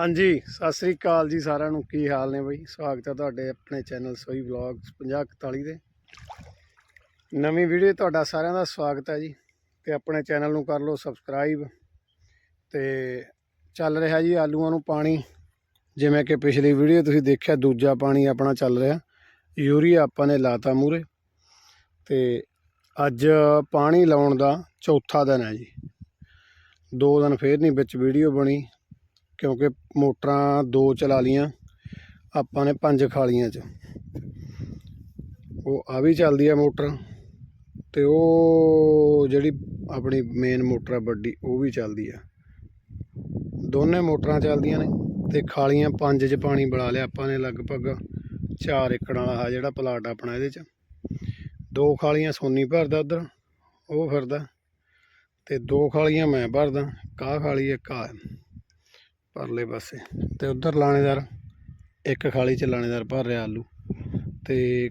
ਹਾਂਜੀ, ਸਤਿ ਸ੍ਰੀ ਅਕਾਲ ਜੀ ਸਾਰਿਆਂ ਨੂੰ। ਕੀ ਹਾਲ ਨੇ ਬਈ? ਸਵਾਗਤ ਹੈ ਤੁਹਾਡੇ ਆਪਣੇ ਚੈਨਲ ਸੋਈ ਵਲੌਗਸ 5041 ਦੇ। ਨਵੀਂ ਵੀਡੀਓ ਤੁਹਾਡਾ ਸਾਰਿਆਂ ਦਾ ਸਵਾਗਤ ਹੈ ਜੀ। ਤੇ ਆਪਣੇ ਚੈਨਲ ਨੂੰ ਕਰ ਲਓ ਸਬਸਕ੍ਰਾਈਬ। ਤੇ ਚੱਲ ਰਿਹਾ ਜੀ ਆਲੂਆਂ ਨੂੰ ਪਾਣੀ। ਜਿਵੇਂ ਕਿ ਪਿਛਲੀ ਵੀਡੀਓ ਤੁਸੀਂ ਦੇਖਿਆ, ਦੂਜਾ ਪਾਣੀ ਆਪਣਾ ਚੱਲ ਰਿਹਾ। ਯੂਰੀਆ ਆਪਾਂ ਨੇ ਲਾਤਾ ਮੂਰੇ ਤੇ ਅੱਜ ਪਾਣੀ ਲਾਉਣ ਦਾ ਚੌਥਾ ਦਿਨ ਹੈ ਜੀ। ਦੋ ਦਿਨ ਫੇਰ ਨਹੀਂ ਵਿੱਚ ਵੀਡੀਓ ਬਣੀ। ਕਿਉਂਕਿ ਮੋਟਰਾਂ ਦੋ ਚਲਾ ਲੀਆਂ ਆਪਾਂ ਨੇ ਪੰਜ ਖਾਲੀਆਂ ਚ। ਉਹ ਆ ਵੀ ਚੱਲਦੀ ਆ ਮੋਟਰ ਤੇ ਉਹ ਜਿਹੜੀ ਆਪਣੀ ਮੇਨ ਮੋਟਰ ਆ, ਵੱਡੀ, ਉਹ ਵੀ ਚੱਲਦੀ ਆ। ਦੋਨੇ ਮੋਟਰਾਂ ਚੱਲਦੀਆਂ ਨੇ ਤੇ ਖਾਲੀਆਂ ਪੰਜ ਚ ਪਾਣੀ ਬਣਾ ਲਿਆ ਆਪਾਂ ਨੇ ਲਗਭਗ 4 ਏਕੜ ਵਾਲਾ ਆ ਜਿਹੜਾ ਪਲਾਟ ਆਪਣਾ ਇਹਦੇ ਚ। ਦੋ ਖਾਲੀਆਂ ਸੋਨੀ ਭਰਦਾ ਉਧਰ, ਉਹ ਫਿਰਦਾ ਤੇ ਦੋ ਖਾਲੀਆਂ ਮੈਂ ਭਰਦਾ, ਕਾਹ ਖਾਲੀ ਇੱਕ ਆ ਪਰਲੇ ਪਾਸੇ। ਤੇ ਉਧਰ ਲਾਣੇਦਾਰ, ਇੱਕ ਖਾਲੀ ਚ ਲਾਣੇਦਾਰ ਭਰ ਰਿਹਾ ਆਲੂ। ਤੇ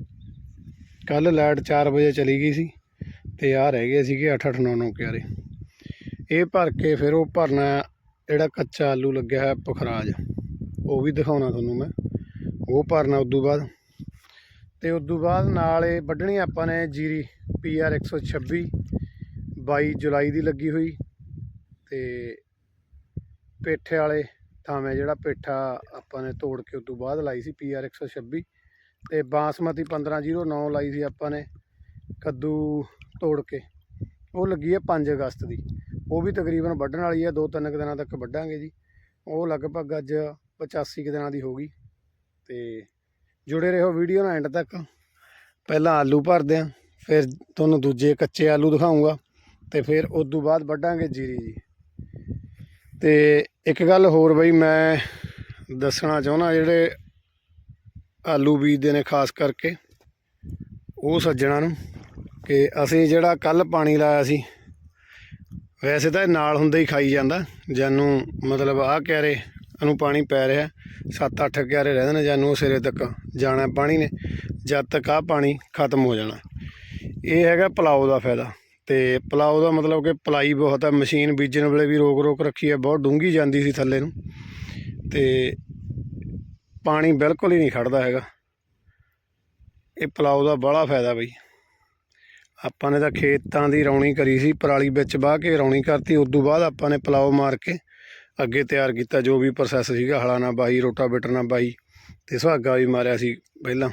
ਕੱਲ ਲਾਈਟ 4 ਵਜੇ ਚਲੀ ਗਈ ਸੀ ਤੇ ਆ ਰਹਿ ਗਏ ਸੀਗੇ 8 8 9 9 ਕਿਆਰੇ। ਇਹ ਭਰ ਕੇ ਫਿਰ ਉਹ ਭਰਨਾ, ਜਿਹੜਾ ਕੱਚਾ ਆਲੂ ਲੱਗਿਆ ਹੈ ਪਖਰਾਜ, ਉਹ ਵੀ ਦਿਖਾਉਣਾ ਤੁਹਾਨੂੰ ਮੈਂ। ਉਹ ਭਰਨਾ ਉਦੋਂ ਬਾਅਦ। ਤੇ ਉਦੋਂ ਬਾਅਦ ਨਾਲ ਇਹ ਵੱਢਣੀ ਆਪਾਂ ਨੇ ਜੀਰੀ ਪੀਆਰ 126 22 ਜੁਲਾਈ ਦੀ ਲੱਗੀ ਹੋਈ। ਤੇ ਪੇਠੇ ਵਾਲੇ ਥਾਵੇਂ ਜਿਹੜਾ ਪੇਠਾ ਆਪਾਂ ਨੇ ਤੋੜ ਕੇ ਉਦੋਂ ਬਾਅਦ ਲਾਈ ਸੀ ਪੀਆਰ 126 ਤੇ ਬਾਸਮਤੀ 1509 ਲਾਈ ਸੀ ਆਪਾਂ ਨੇ ਕੱਦੂ ਤੋੜ ਕੇ। ਉਹ ਲੱਗੀ ਹੈ 5 ਅਗਸਤ ਦੀ। ਉਹ ਵੀ ਤਕਰੀਬਨ ਵੱਢਣ ਵਾਲੀ ਹੈ ਦੋ ਤਿੰਨ ਕੁ ਦਿਨਾਂ ਤੱਕ ਵੱਢਾਂਗੇ ਜੀ। ਉਹ ਲਗਭਗ ਅੱਜ 85 ਕੁ ਦਿਨਾਂ ਦੀ ਹੋ ਗਈ ਤੇ ਜੁੜੇ ਰਹੋ ਵੀਡੀਓ ਨਾਲ ਐਂਡ ਤੱਕ। ਪਹਿਲਾਂ ਆਲੂ ਭਰਦੇ ਆਂ ਫਿਰ ਤੁਹਾਨੂੰ ਦੂਜੇ ਕੱਚੇ ਆਲੂ ਦਿਖਾਉਂਗਾ ਤੇ ਫਿਰ ਉਸ ਤੋਂ ਬਾਅਦ ਵੱਢਾਂਗੇ ਜੀਰੀ ਜੀ। ਤੇ ਇੱਕ ਗੱਲ ਹੋਰ ਬਈ ਮੈਂ ਦੱਸਣਾ ਚਾਹੁੰਦਾ, ਜਿਹੜੇ ਆਲੂ ਬੀਜਦੇ ਨੇ ਖਾਸ ਕਰਕੇ, ਉਹ ਸੱਜਣਾ ਨੂੰ, ਕਿ ਅਸੀਂ ਜਿਹੜਾ ਕੱਲ ਪਾਣੀ ਲਾਇਆ ਸੀ, ਵੈਸੇ ਤਾਂ ਇਹ ਨਾਲ ਹੁੰਦਾ ਹੀ ਖਾਈ ਜਾਂਦਾ, ਜਾਨੂੰ ਮਤਲਬ ਆਹ ਕਿਆਰੇ ਨੂੰ ਪਾਣੀ ਪੈ ਰਿਹਾ 7-8 ਕਿਆਰੇ ਰਹਿੰਦੇ ਨੇ ਜਾਨੂੰ ਸਿਰੇ ਤੱਕ ਜਾਣਾ ਪਾਣੀ ਨੇ, ਜਦ ਤੱਕ ਆਹ ਪਾਣੀ ਖਤਮ ਹੋ ਜਾਣਾ। ਇਹ ਹੈਗਾ ਪਲਾਓ ਦਾ ਫਾਇਦਾ। ਤੇ ਪਲਾਓ ਦਾ ਮਤਲਬ ਕਿ ਪਲਾਈ ਬਹੁਤ ਹੈ ਮਸ਼ੀਨ ਬੀਜਣ ਵੇਲੇ ਵੀ ਰੋਕ ਰੋਕ ਰੱਖੀ ਹੈ ਬਹੁਤ ਡੂੰਗੀ ਜਾਂਦੀ ਸੀ ਥੱਲੇ ਨੂੰ। ਤੇ ਪਾਣੀ ਬਿਲਕੁਲ ਹੀ ਨਹੀਂ ਖੜਦਾ ਹੈਗਾ। ਇਹ ਪਲਾਓ ਦਾ ਬੜਾ ਫਾਇਦਾ ਬਈ। ਆਪਾਂ ਨੇ ਤਾਂ ਖੇਤਾਂ ਦੀ ਰੌਣੀ ਕਰੀ ਸੀ, ਪਰਾਲੀ ਵਿੱਚ ਵਾਹ ਕੇ ਰੌਣੀ ਕਰਤੀ ਉਸ ਤੋਂ ਬਾਅਦ ਆਪਾਂ ਨੇ ਪਲਾਓ ਮਾਰ ਕੇ ਅੱਗੇ ਤਿਆਰ ਕੀਤਾ, ਜੋ ਵੀ ਪ੍ਰੋਸੈਸ ਸੀਗਾ ਹਲਾ ਨਾਲ ਬਾਈ ਰੋਟਾਵੇਟਰ ਨਾਲ ਬਾਈ ਤੇ ਸੁਹਾਗਾ ਵੀ ਮਾਰਿਆ ਸੀ ਪਹਿਲਾਂ।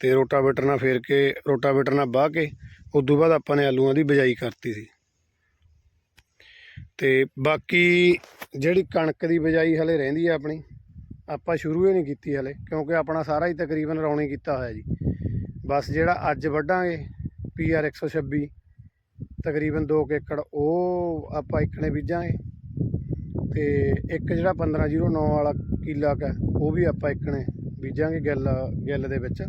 ਤੇ ਰੋਟਾਵੇਟਰ ਨਾਲ ਫੇਰ ਕੇ, ਰੋਟਾਵੇਟਰ ਨਾਲ ਵਾਹ ਕੇ ਉਸ ਤੋਂ ਬਾਅਦ ਆਪਾਂ ਨੇ ਆਲੂਆਂ ਦੀ ਬਿਜਾਈ ਕਰਤੀ ਸੀ। ਤੇ ਬਾਕੀ ਜਿਹੜੀ ਕਣਕ ਦੀ ਬਿਜਾਈ ਹਲੇ ਰਹਿੰਦੀ ਆ ਆਪਣੀ, ਆਪਾਂ ਸ਼ੁਰੂ ਹੀ ਨਹੀਂ ਕੀਤੀ ਹਲੇ, ਕਿਉਂਕਿ ਆਪਣਾ ਸਾਰਾ ਹੀ ਤਕਰੀਬਨ ਰੌਣੀ ਕੀਤਾ ਹੋਇਆ ਜੀ। ਬਸ ਜਿਹੜਾ ਅੱਜ ਵੱਢਾਂਗੇ ਪੀਆਰ 126 ਤਕਰੀਬਨ 2 ਏਕੜ, ਉਹ ਆਪਾਂ ਇਕਣੇ ਬੀਜਾਂਗੇ। ਤੇ ਇੱਕ ਜਿਹੜਾ 1509 ਵਾਲਾ ਕਿੱਲਾ ਕਾ ਉਹ ਵੀ ਆਪਾਂ ਇਕਣੇ ਬੀਜਾਂਗੇ ਗਿੱਲ ਗਿੱਲ ਦੇ ਵਿੱਚ।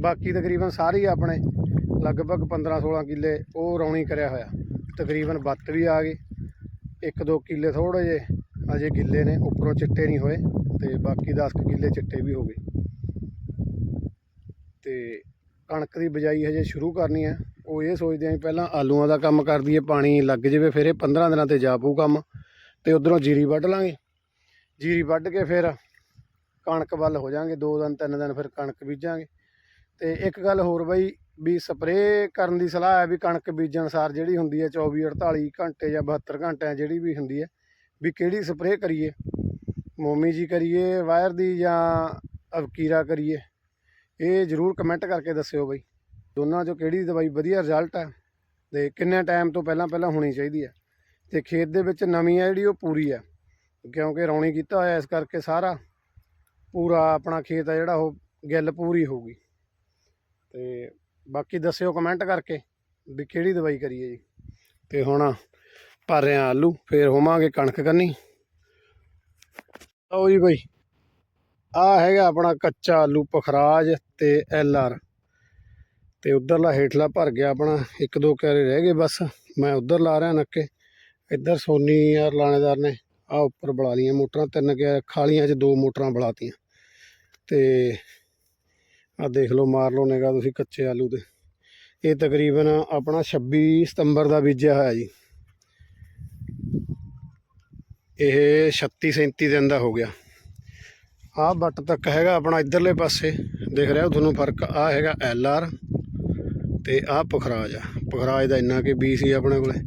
ਬਾਕੀ ਤਕਰੀਬਨ ਸਾਰੇ ਹੀ ਆਪਣੇ ਲਗਭਗ 15 16 ਕਿੱਲੇ ਉਹ ਰੌਣੀ ਕਰਿਆ ਹੋਇਆ। ਤਕਰੀਬਨ ਬੱਤ ਵੀ ਆ ਗਈ। ਇੱਕ ਦੋ ਕਿੱਲੇ ਥੋੜੇ ਜੇ ਅਜੇ ਗਿੱਲੇ ਨੇ, ਉੱਪਰੋਂ ਚਿੱਟੇ ਨਹੀਂ ਹੋਏ ਤੇ ਬਾਕੀ 10 ਕੁ ਕਿੱਲੇ ਚਿੱਟੇ ਵੀ ਹੋ ਗਏ। ਤੇ ਕਣਕ ਦੀ ਬਿਜਾਈ ਹਜੇ ਸ਼ੁਰੂ ਕਰਨੀ ਹੈ। ਉਹ ਇਹ ਸੋਚਦੇ ਆਂ ਵੀ ਪਹਿਲਾਂ ਆਲੂਆਂ ਦਾ ਕੰਮ ਕਰ ਦਈਏ, ਪਾਣੀ ਲੱਗ ਜਾਵੇ, ਫਿਰ ਇਹ 15 ਦਿਨਾਂ ਤੇ ਜਾ ਪਊ ਕੰਮ ਤੇ ਉਧਰੋਂ ਜੀਰੀ ਵੱਢ ਲਾਂਗੇ। ਜੀਰੀ ਵੱਢ ਕੇ ਫਿਰ ਕਣਕ ਵੱਲ ਹੋ ਜਾਾਂਗੇ, ਦੋ ਦਿਨ, ਤਿੰਨ ਦਿਨ ਫਿਰ ਕਣਕ ਬੀਜਾਂਗੇ। ਤੇ ਇੱਕ ਗੱਲ ਹੋਰ ਬਈ, ਵੀ ਸਪਰੇਅ ਕਰਨ ਦੀ ਸਲਾਹ ਹੈ ਵੀ ਕਣਕ ਬੀਜਣ ਸਾਰ ਜਿਹੜੀ ਹੁੰਦੀ ਹੈ 24 48 ਘੰਟੇ ਜਾਂ 72 ਘੰਟਿਆਂ ਜਿਹੜੀ ਵੀ ਹੁੰਦੀ ਹੈ, ਵੀ ਕਿਹੜੀ ਸਪਰੇਅ ਕਰੀਏ? ਮੋਮੀ ਜੀ ਕਰੀਏ, ਵਾਇਰ ਦੀ ਜਾਂ ਅਵਕੀਰਾ ਕਰੀਏ? ਇਹ ਜਰੂਰ ਕਮੈਂਟ ਕਰਕੇ ਦੱਸਿਓ ਬਈ। ਦੋਨਾਂ ਚੋਂ ਕਿਹੜੀ ਦਵਾਈ ਵਧੀਆ ਰਿਜ਼ਲਟ ਹੈ ਤੇ ਕਿੰਨੇ ਟਾਈਮ ਤੋਂ ਪਹਿਲਾਂ ਪਹਿਲਾਂ ਹੋਣੀ ਚਾਹੀਦੀ ਹੈ? ਤੇ ਖੇਤ ਦੇ ਵਿੱਚ ਨਵੀਂ ਹੈ ਜਿਹੜੀ, ਉਹ ਪੂਰੀ ਹੈ। ਕਿਉਂਕਿ ਰੌਣੀ ਕੀਤਾ ਹੋਇਆ ਇਸ ਕਰਕੇ ਸਾਰਾ। ਪੂਰਾ ਆਪਣਾ ਖੇਤ ਆ ਜਿਹੜਾ ਉਹ ਗਿੱਲ ਪੂਰੀ ਹੋਊਗੀ। ਤੇ ਬਾਕੀ ਦੱਸਿਓ ਕਮੈਂਟ ਕਰਕੇ ਵੀ ਕਿਹੜੀ ਦਵਾਈ ਕਰੀਏ ਜੀ। ਤੇ ਹੁਣ ਭਰ ਰਹੇ ਆਲੂ, ਫੇਰ ਹੋਵਾਂਗੇ ਕਣਕ ਕਰਨੀ ਆਓ ਜੀ ਬਾਈ ਆ ਹੈਗਾ ਆਪਣਾ ਕੱਚਾ ਆਲੂ ਪਖਰਾਜ ਤੇ ਐਲ ਆਰ ਤੇ ਉਧਰਲਾ ਹੇਠਲਾ ਭਰ ਗਿਆ ਆਪਣਾ ਇੱਕ ਦੋ ਕਿਆਰੇ ਰਹਿ ਗਏ ਬਸ। ਮੈਂ ਉਧਰ ਲਾ ਰਿਹਾ ਨੱਕੇ। ਇੱਧਰ ਸੋਨੀ ਯਾਰ ਲਾਣੇਦਾਰ ਨੇ ਆ ਉੱਪਰ ਬੁਲਾ ਲਈਆਂ ਮੋਟਰਾਂ, ਤਿੰਨ ਕਿ ਖਾਲੀਆਂ 'ਚ ਦੋ ਮੋਟਰਾਂ ਬੁਲਾਤੀਆਂ। ਤੇ ਆ ਦੇਖ ਲਓ, ਮਾਰ ਲਓ ਨਿਗਾ ਤੁਸੀਂ ਕੱਚੇ ਆਲੂ 'ਤੇ ਇਹ ਤਕਰੀਬਨ ਆਪਣਾ 26 ਸਤੰਬਰ ਦਾ ਬੀਜਿਆ ਹੋਇਆ ਜੀ। ਇਹ 36 37 ਦਿਨ ਦਾ ਹੋ ਗਿਆ। ਆਹ ਬੱਟ ਤੱਕ ਹੈਗਾ ਆਪਣਾ ਇਧਰਲੇ ਪਾਸੇ। ਦੇਖ ਰਿਹਾ ਤੁਹਾਨੂੰ ਫ਼ਰਕ? ਆ ਹੈਗਾ ਐਲ ਆਰ ਤੇ ਆਹ ਪਖਰਾਜ ਆ। ਪਖਰਾਜ ਦਾ ਇੰਨਾ ਕਿ ਬੀ ਸੀ ਆਪਣੇ ਕੋਲੇ।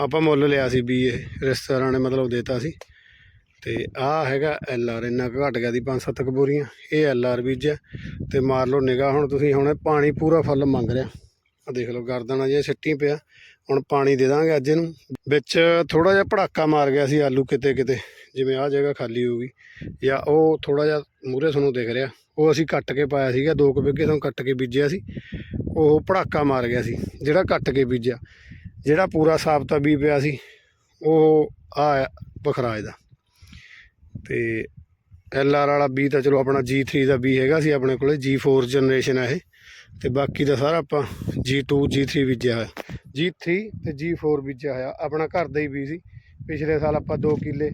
ਆਪਾਂ ਮੁੱਲ ਲਿਆ ਸੀ ਬੀ ਇਹ ਰਿਸ਼ਤੇਦਾਰਾਂ ਨੇ ਮਤਲਬ ਦੇਤਾ ਸੀ। ਤੇ ਆਹ ਹੈਗਾ ਐਲ ਆਰ, ਇੰਨਾ ਕੁ ਘਟ ਗਿਆ ਦੀ 5-7 ਕਬੂਰੀਆਂ। ਇਹ ਐਲ ਆਰ ਬੀਜਿਆ ਹੈ ਤੇ ਮਾਰ ਲਓ ਨਿਗਾਹ, ਹੁਣ ਤੁਸੀਂ ਹੁਣ ਪਾਣੀ ਪੂਰਾ ਫੁੱਲ ਮੰਗ ਰਿਹਾ। ਆ ਦੇਖ ਲਓ, ਗਰਦਨ ਜਿਹਾ ਸਿੱਟੀ ਪਿਆ। ਹੁਣ ਪਾਣੀ ਦੇ ਦਾਂਗੇ ਅੱਜ ਇਹਨੂੰ। ਵਿੱਚ ਥੋੜਾ ਜਿਹਾ ਭੜਾਕਾ ਮਾਰ ਗਿਆ ਸੀ ਆਲੂ ਕਿਤੇ ਕਿਤੇ, ਜਿਵੇਂ ਆਹ ਜਗ੍ਹਾ ਖਾਲੀ ਹੋ ਗਈ। ਜਾਂ ਉਹ ਥੋੜਾ ਜਿਹਾ ਮੂਰੇ ਤੁਹਾਨੂੰ ਦਿਖ ਰਿਹਾ। ਉਹ ਅਸੀਂ ਕੱਟ ਕੇ ਪਾਇਆ ਸੀਗਾ, ਦੋ ਕੁ ਬਿੱਗੇ ਤੋਂ ਕੱਟ ਕੇ ਬੀਜਿਆ ਸੀ। ਉਹ ਭੜਾਕਾ ਮਾਰ ਗਿਆ ਸੀ, ਜਿਹੜਾ ਕੱਟ ਕੇ ਬੀਜਿਆ। ਜਿਹੜਾ ਪੂਰਾ ਸਾਬਤਾ ਬੀ ਪਿਆ ਸੀ, ਉਹ ਆ, ਬਖਰਾਜ ਦਾ। ਤੇ ਐਲ ਆਰ ਵਾਲਾ ਬੀ ਤਾਂ ਚਲੋ ਆਪਣਾ G3 ਦਾ ਬੀ ਹੈਗਾ ਸੀ ਆਪਣੇ ਕੋਲੇ G4 ਜਨਰੇਸ਼ਨ ਆ ਇਹ। ਤੇ ਬਾਕੀ ਦਾ ਸਾਰਾ ਆਪਾਂ G2 G3 ਬੀਜਿਆ ਹੋਇਆ। G3 ਤੇ G4 ਬੀਜਿਆ ਹੋਇਆ। ਆਪਣਾ ਘਰ ਦਾ ਹੀ ਬੀ ਸੀ। ਪਿਛਲੇ ਸਾਲ ਆਪਾਂ 2 ਕਿੱਲੇ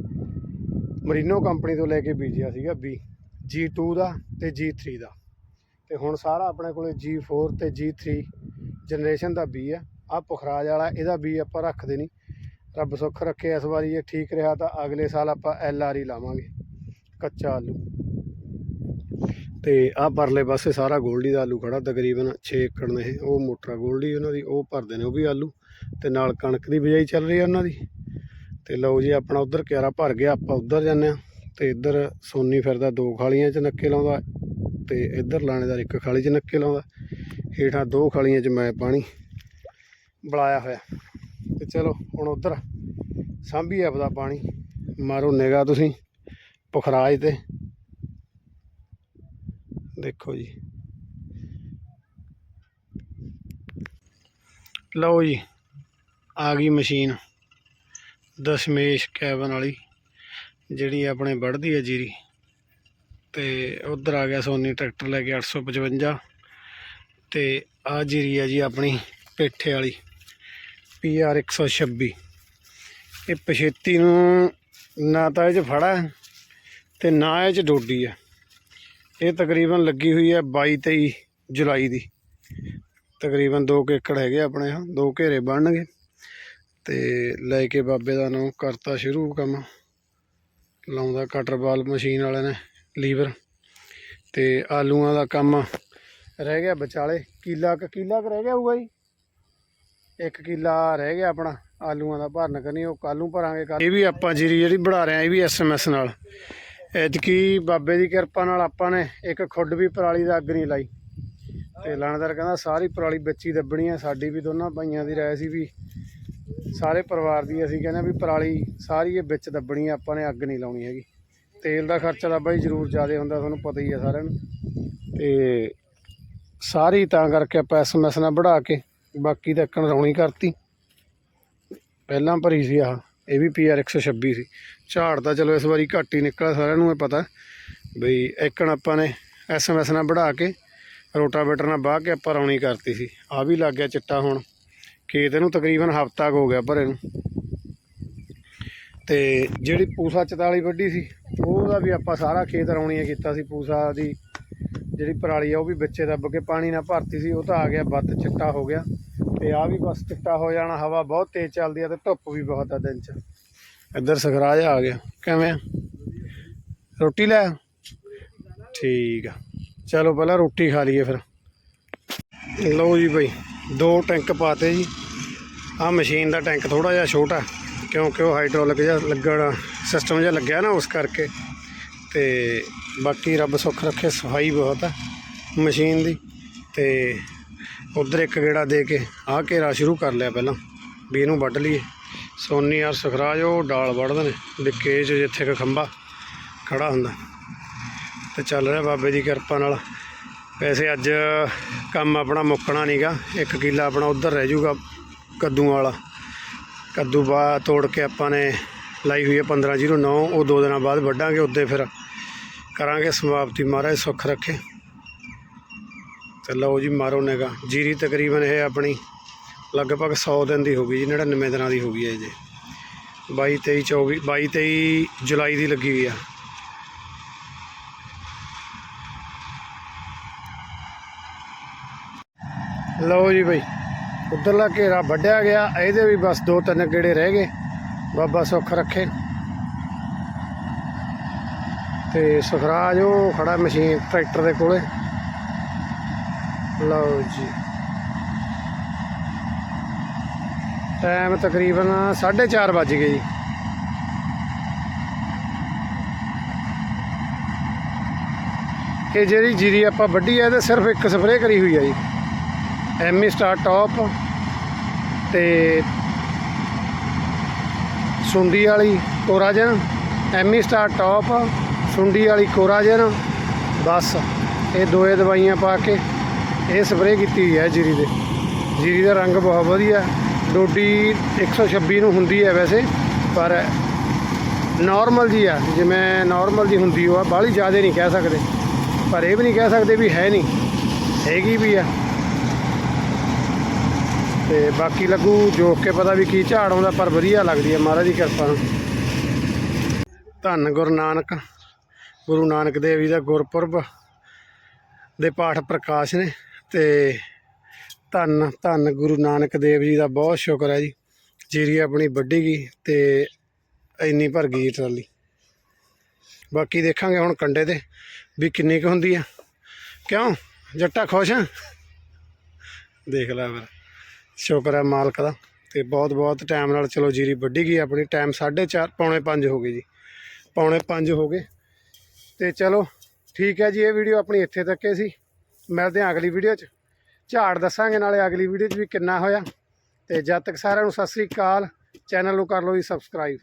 ਮਰੀਨੋ ਕੰਪਨੀ ਤੋਂ ਲੈ ਕੇ ਬੀਜਿਆ ਸੀਗਾ ਬੀ G2 ਦਾ ਤੇ G3 ਦਾ। ਤੇ ਹੁਣ ਸਾਰਾ ਆਪਣੇ ਕੋਲੇ G4 ਤੇ G3 ਜਨਰੇਸ਼ਨ ਦਾ ਬੀ ਆ। ਆ ਪੁਖਰਾਜ ਵਾਲਾ, ਇਹਦਾ ਬੀ ਆਪਾਂ ਰੱਖਦੇ ਨਹੀਂ ਰੱਬ ਸੁੱਖ ਰੱਖੇ, ਇਸ ਵਾਰੀ ਇਹ ਠੀਕ ਰਿਹਾ ਤਾਂ ਅਗਲੇ ਸਾਲ ਆਪਾਂ ਐਲ ਆਰ ਹੀ ਲਾਵਾਂਗੇ, ਕੱਚਾ ਆਲੂ। ਤੇ ਆਹ ਪਰਲੇ ਪਾਸੇ ਸਾਰਾ ਗੋਲਡੀ ਦਾ ਆਲੂ ਖੜਾ, ਤਕਰੀਬਨ 6 ਏਕੜ ਨੇ ਇਹ, ਉਹ ਮੋਟਰਾ ਗੋਲਡੀ ਉਹਨਾਂ ਦੀ, ਉਹ ਭਰਦੇ ਨੇ ਉਹ ਵੀ ਆਲੂ। ਤੇ ਨਾਲ ਕਣਕ ਦੀ ਬਿਜਾਈ ਚੱਲ ਰਹੀ ਹੈ ਉਹਨਾਂ ਦੀ। ਤੇ ਲਓ ਜੀ, ਆਪਣਾ ਉਧਰ ਕਿਆਰਾ ਭਰ ਗਿਆ, ਆਪਾਂ ਉਧਰ ਜਾਂਦੇ ਆ ਤੇ ਇੱਧਰ ਸੋਨੀ ਫਿਰਦਾ ਦੋ ਖਾਲੀਆਂ 'ਚ ਨੱਕੇ ਲਾਉਂਦਾ, ਤੇ ਇੱਧਰ ਲਾਣੇਦਾਰ ਇੱਕ ਖਾਲੀ 'ਚ ਨੱਕੇ ਲਾਉਂਦਾ। ਹੇਠਾਂ ਦੋ ਖਾਲੀਆਂ 'ਚ ਮੈਂ ਪਾਣੀ ਬੁਲਾਇਆ ਹੋਇਆ। ਤੇ ਚਲੋ, ਹੁਣ ਉਧਰ ਸਾਂਭੀ ਆਪਦਾ ਪਾਣੀ। ਮਾਰੋ ਨਿਗਾਹ ਤੁਸੀਂ, ਪੁਖਰਾਜ ਤੇ। ਦੇਖੋ ਜੀ। ਲਓ ਜੀ, ਆ ਗਈ ਮਸ਼ੀਨ। ਦਸ਼ਮੇਸ਼ ਕੈਬਨ ਵਾਲੀ, ਜਿਹੜੀ ਆਪਣੇ ਵੱਢਦੀ ਹੈ ਜੀਰੀ। ਤੇ ਉਧਰ ਆ ਗਿਆ ਸੋਨੀ ਟਰੈਕਟਰ ਲੈ ਕੇ 855 ਤੇ ਆ ਜੀਰੀ ਹੈ ਜੀ ਆਪਣੀ ਪੇਠੇ ਵਾਲੀ। PR 126 ਇਹ ਪਛੇਤੀ ਨੂੰ ਨਾ ਤਾਂ ਇਹ ਚ ਫੜਾ ਹੈ ਤੇ ਨਾ ਇਹ ਚ ਡੋਡੀ ਹੈ। ਇਹ ਤਕਰੀਬਨ ਲੱਗੀ ਹੋਈ ਹੈ 22 23 ਜੁਲਾਈ ਦੀ। ਤਕਰੀਬਨ 2 ਏਕੜ ਹੈਗੇ ਆਪਣੇ ਹਾਂ, ਦੋ ਘੇਰੇ ਬਣਨਗੇ। ਤੇ ਲੈ ਕੇ ਬਾਬੇ ਦਾ ਨਾਮ ਕਰਤਾ ਸ਼ੁਰੂ ਕੰਮ। ਲਾਉਂਦਾ ਕਟਰ ਬਾਲ ਮਸ਼ੀਨ ਵਾਲਿਆਂ ਨੇ ਲੀਵਰ। ਤੇ ਆਲੂਆਂ ਦਾ ਕੰਮ ਰਹਿ ਗਿਆ ਵਿਚਾਲੇ। ਕਿੱਲਾ ਕੁ ਕਿੱਲਾ ਕੁ ਰਹਿ ਗਿਆ ਹੋਊਗਾ ਜੀ। ਇੱਕ ਕਿੱਲਾ ਰਹਿ ਗਿਆ ਆਪਣਾ, ਆਲੂਆਂ ਦਾ ਭਰਨ ਕਰਨੀ, ਉਹ ਕੱਲ ਨੂੰ ਭਰਾਂਗੇ ਇਹ ਵੀ ਆਪਾਂ ਜੀਰੀ ਜਿਹੜੀ ਬਣਾ ਰਹੇ ਆ ਇਹ ਵੀ ਐਸਐਮਐਸ ਨਾਲ। ਐਤਕੀ ਬਾਬੇ ਦੀ ਕਿਰਪਾ ਨਾਲ ਆਪਾਂ ਨੇ ਇੱਕ ਖੁੱਡ ਵੀ ਪਰਾਲੀ ਦਾ ਅੱਗ ਨਹੀਂ ਲਾਈ। ਤੇ ਲਾਣੇਦਾਰ ਕਹਿੰਦਾ ਸਾਰੀ ਪਰਾਲੀ ਵਿੱਚ ਹੀ ਦੱਬਣੀ ਆ, ਸਾਡੀ ਵੀ ਦੋਨਾਂ ਭਾਈਆਂ ਦੀ ਰਾਏ ਸੀ ਵੀ ਸਾਰੇ ਪਰਿਵਾਰ ਦੀ, ਅਸੀਂ ਕਹਿੰਦੇ ਵੀ ਪਰਾਲੀ ਸਾਰੀ ਇਹ ਵਿੱਚ ਦੱਬਣੀ ਆ, ਆਪਾਂ ਨੇ ਅੱਗ ਨਹੀਂ ਲਾਉਣੀ ਹੈਗੀ। ਤੇਲ ਦਾ ਖਰਚਾ ਤਾਂ ਬਾਈ ਜ਼ਰੂਰ ਜ਼ਿਆਦਾ ਹੁੰਦਾ, ਤੁਹਾਨੂੰ ਪਤਾ ਹੀ ਆ ਸਾਰਿਆਂ ਨੂੰ। ਤੇ ਸਾਰੀ ਤਾਂ ਕਰਕੇ ਆਪਾਂ ਐਸਐਮਐਸ ਨਾਲ ਵੜਾ ਕੇ ਬਾਕੀ ਤਾਂ ਇੱਕਣ ਰੌਣੀ ਕਰਤੀ। ਪਹਿਲਾਂ ਭਰੀ ਸੀ ਆਹ, ਇਹ ਵੀ ਪੀਆਰ 126 ਸੀ ਝਾੜ ਤਾਂ ਚਲੋ ਇਸ ਵਾਰੀ ਘੱਟ ਹੀ ਨਿਕਲਿਆ, ਸਾਰਿਆਂ ਨੂੰ ਇਹ ਪਤਾ। ਬਈ ਇੱਕਣ ਆਪਾਂ ਨੇ ਐਸਐਮਐਸ ਨਾਲ ਵੜਾ ਕੇ, ਰੋਟਾਵੇਟਰ ਨਾਲ ਬਾਹ ਕੇ ਆਪਾਂ ਰੌਣੀ ਕਰਤੀ ਸੀ। ਆ ਵੀ ਲੱਗ ਗਿਆ ਚਿੱਟਾ ਹੁਣ। ਖੇਤ ਇਹਨੂੰ ਤਕਰੀਬਨ ਹਫਤਾ ਕੁ ਹੋ ਗਿਆ ਭਰੇ ਨੂੰ। ਤੇ ਜਿਹੜੀ ਪੂਸਾ 44 ਵੱਡੀ ਸੀ, ਉਹਦਾ ਵੀ ਆਪਾਂ ਸਾਰਾ ਖੇਤ ਰੌਣੀਆਂ ਕੀਤਾ ਸੀ। ਪੂਸਾ ਦੀ ਜਿਹੜੀ ਪਰਾਲੀ ਆ, ਉਹ ਵੀ ਵਿੱਚੇ ਦੱਬ ਕੇ ਪਾਣੀ ਨਾਲ ਭਰਤੀ ਸੀ। ਉਹ ਤਾਂ ਆ ਗਿਆ ਬੱਤ ਚਿੱਟਾ ਹੋ ਗਿਆ। ਤੇ ਆ ਵੀ ਬਸ ਚਿੱਟਾ ਹੋ ਜਾਣਾ, ਹਵਾ ਬਹੁਤ ਤੇਜ਼ ਚੱਲਦੀ ਆ ਤੇ ਧੁੱਪ ਵੀ ਬਹੁਤ ਆ ਦਿਨ ਚ। ਇੱਧਰ ਸਖਰਾਜ ਆ ਗਿਆ। ਕਿਵੇਂ ਰੋਟੀ ਲੈ ਠੀਕ ਆ। ਚਲੋ ਪਹਿਲਾਂ ਰੋਟੀ ਖਾ ਲਈਏ ਫਿਰ। ਲਓ ਜੀ ਭਾਈ ਦੋ ਟੈਂਕ ਪਾਤੇ ਜੀ। ਆ ਮਸ਼ੀਨ ਦਾ ਟੈਂਕ ਥੋੜਾ ਜਿਹਾ ਛੋਟਾ, ਕਿਉਂਕਿ ਉਹ ਹਾਈਡ੍ਰੋਲਿਕ ਜਿਹਾ ਲੱਗਣ ਸਿਸਟਮ ਜਿਹਾ ਲੱਗਿਆ ਨਾ ਉਸ ਕਰਕੇ। ਤੇ ਬਾਕੀ ਰੱਬ ਸੁੱਖ ਰੱਖੇ, ਸਫ਼ਾਈ ਬਹੁਤ ਆ ਮਸ਼ੀਨ ਦੀ। ਤੇ ਉਧਰ ਇੱਕ ਗੇੜਾ ਦੇ ਕੇ ਆਹ ਘੇਰਾ ਸ਼ੁਰੂ ਕਰ ਲਿਆ ਪਹਿਲਾਂ, ਵੀ ਇਹਨੂੰ ਵੱਢ ਲਈਏ। ਸੋਨੀ ਔਰ ਸੁਖਰਾਜ ਉਹ ਡਾਲ ਵੱਢਦੇ ਨੇ ਵਿੱਕੇ 'ਚ ਜਿੱਥੇ ਕ ਖੰਭਾ ਖੜਾ ਹੁੰਦਾ। ਤੇ ਚੱਲ ਰਿਹਾ ਬਾਬੇ ਦੀ ਕਿਰਪਾ ਨਾਲ। ਵੈਸੇ ਅੱਜ ਕੰਮ ਆਪਣਾ ਮੁੱਕਣਾ ਨਹੀਂਗਾ ਇੱਕ ਕਿੱਲਾ ਆਪਣਾ ਉਧਰ ਰਹਿ ਜਾਊਗਾ ਕੱਦੂ ਵਾਲਾ। ਕੱਦੂ ਬਾ ਤੋੜ ਕੇ ਆਪਾਂ ਨੇ ਲਾਈ ਹੋਈ ਹੈ 1509 ਉਹ ਦੋ ਦਿਨਾਂ ਬਾਅਦ ਵੱਢਾਂਗੇ ਉੱਤੇ ਫਿਰ ਕਰਾਂਗੇ ਸਮਾਪਤੀ। ਮਹਾਰਾਜ ਸੁੱਖ ਰੱਖੇ। ਤੇ ਲਓ ਜੀ ਮਾਰੋ ਨਿਗਾ ਜੀਰੀ ਤਕਰੀਬਨ ਇਹ ਆਪਣੀ ਲਗਭਗ 100 ਦਿਨ ਦੀ ਹੋ ਗਈ ਜੀ 99 ਦਿਨਾਂ ਦੀ ਹੋ ਗਈ ਹੈ ਜੀ। 22 23 24 22 23 ਜੁਲਾਈ ਦੀ ਲੱਗੀ ਹੋਈ ਆ। ਲਓ ਜੀ ਬਈ, ਉਧਰਲਾ ਘੇਰਾ ਵੱਢਿਆ ਗਿਆ, ਇਹਦੇ ਵੀ ਬਸ ਦੋ ਤਿੰਨ ਗੇੜੇ ਰਹਿ ਗਏ। ਬਾਬਾ ਸੁੱਖ ਰੱਖੇ। ਤੇ ਸੁਖਰਾਜ ਉਹ ਖੜਾ ਮਸ਼ੀਨ ਟਰੈਕਟਰ ਦੇ ਕੋਲੇ। ਲਓ ਜੀ। ਟਾਈਮ ਤਕਰੀਬਨ 4:30 ਵੱਜ ਗਏ ਜੀ। ਇਹ ਜਿਹੜੀ ਜੀਰੀ ਆਪਾਂ ਵੱਢੀ ਹੈ ਇਹਦੇ ਸਿਰਫ ਇੱਕ ਸਪਰੇਅ ਕਰੀ ਹੋਈ ਹੈ ਜੀ। ਐਮੀ ਸਟਾਰ ਟੌਪ ਤੇ ਸੁੰਡੀ ਵਾਲੀ ਕੋਰਾਜਨ ਐਮੀ ਸਟਾਰ ਟੌਪ, ਸੁੰਡੀ ਵਾਲੀ ਕੋਰਾਜਨ, ਬਸ। ਇਹ ਦੋਏ ਦਵਾਈਆਂ ਪਾ ਕੇ ਇਹ ਸਪਰੇਅ ਕੀਤੀ ਹੋਈ ਹੈ ਜੀਰੀ ਦੇ। ਜੀਰੀ ਦਾ ਰੰਗ ਬਹੁਤ ਵਧੀਆ, ਡੋਡੀ 126 ਨੂੰ ਹੁੰਦੀ ਹੈ ਵੈਸੇ, ਪਰ ਨਾਰਮਲ ਜੀ ਆ। ਜਿਵੇਂ ਨਾਰਮਲ ਜੀ ਹੁੰਦੀ ਉਹ ਆ ਬਾਹਲੀ ਜ਼ਿਆਦਾ ਨਹੀਂ ਕਹਿ ਸਕਦੇ। ਪਰ ਇਹ ਵੀ ਨਹੀਂ ਕਹਿ ਸਕਦੇ ਵੀ ਹੈ ਨਹੀਂ, ਹੈਗੀ ਵੀ ਆ। ਤੇ ਬਾਕੀ ਲੱਗੂ ਜੋਖ ਕੇ ਪਤਾ ਵੀ ਕੀ ਝਾੜ ਆਉਂਦਾ, ਪਰ ਵਧੀਆ ਲੱਗਦੀ ਹੈ ਮਹਾਰਾਜ ਦੀ ਕਿਰਪਾ ਨਾਲ। ਧੰਨ ਗੁਰੂ ਨਾਨਕ ਗੁਰੂ ਨਾਨਕ ਦੇਵ ਜੀ ਦਾ ਗੁਰਪੁਰਬ ਦੇ ਪਾਠ ਪ੍ਰਕਾਸ਼ ਨੇ। ਤੇ ਧੰਨ ਧੰਨ ਗੁਰੂ ਨਾਨਕ ਦੇਵ ਜੀ ਦਾ ਬਹੁਤ ਸ਼ੁਕਰ ਹੈ ਜੀ। ਜੀਰੀ ਆਪਣੀ ਵੱਢੀ ਗਈ ਤੇ ਇੰਨੀ ਭਰ ਗਈ ਟਰਾਲੀ। ਬਾਕੀ ਦੇਖਾਂਗੇ ਹੁਣ ਕੰਡੇ ਤੇ ਵੀ ਕਿੰਨੀ ਕੁ ਹੁੰਦੀ ਆ। ਕਿਉਂ? ਜੱਟਾ ਖੁਸ਼ ਆ? ਦੇਖ ਲੈ ਫਿਰ। ਸ਼ੁਕਰ ਹੈ ਮਾਲਕ ਦਾ। ਤੇ ਬਹੁਤ ਬਹੁਤ ਟਾਈਮ ਨਾਲ ਚਲੋ ਜੀਰੀ ਵੱਢੀ ਗਈ, ਆਪਣੀ ਟਾਈਮ 4:30 ਪੌਣੇ 5 ਹੋ ਗਏ ਜੀ। ਪੌਣੇ 5 ਹੋ ਗਏ। ਤੇ ਚਲੋ ਠੀਕ ਹੈ ਜੀ, ਇਹ ਵੀਡੀਓ ਆਪਣੀ ਇੱਥੇ ਤੱਕ ਹੀ ਸੀ ਮਿਲਦੇ ਹਾਂ ਅਗਲੀ ਵੀਡੀਓ 'ਚ। ਝਾੜ ਦੱਸਾਂਗੇ ਨਾਲੇ ਅਗਲੀ ਵੀਡੀਓ 'ਚ ਵੀ ਕਿੰਨਾ ਹੋਇਆ। ਤੇ ਜਦ ਤੱਕ ਸਾਰਿਆਂ ਨੂੰ ਸਤਿ ਸ੍ਰੀ ਅਕਾਲ, ਚੈਨਲ ਨੂੰ ਕਰ ਲਓ ਜੀ ਸਬਸਕ੍ਰਾਈਬ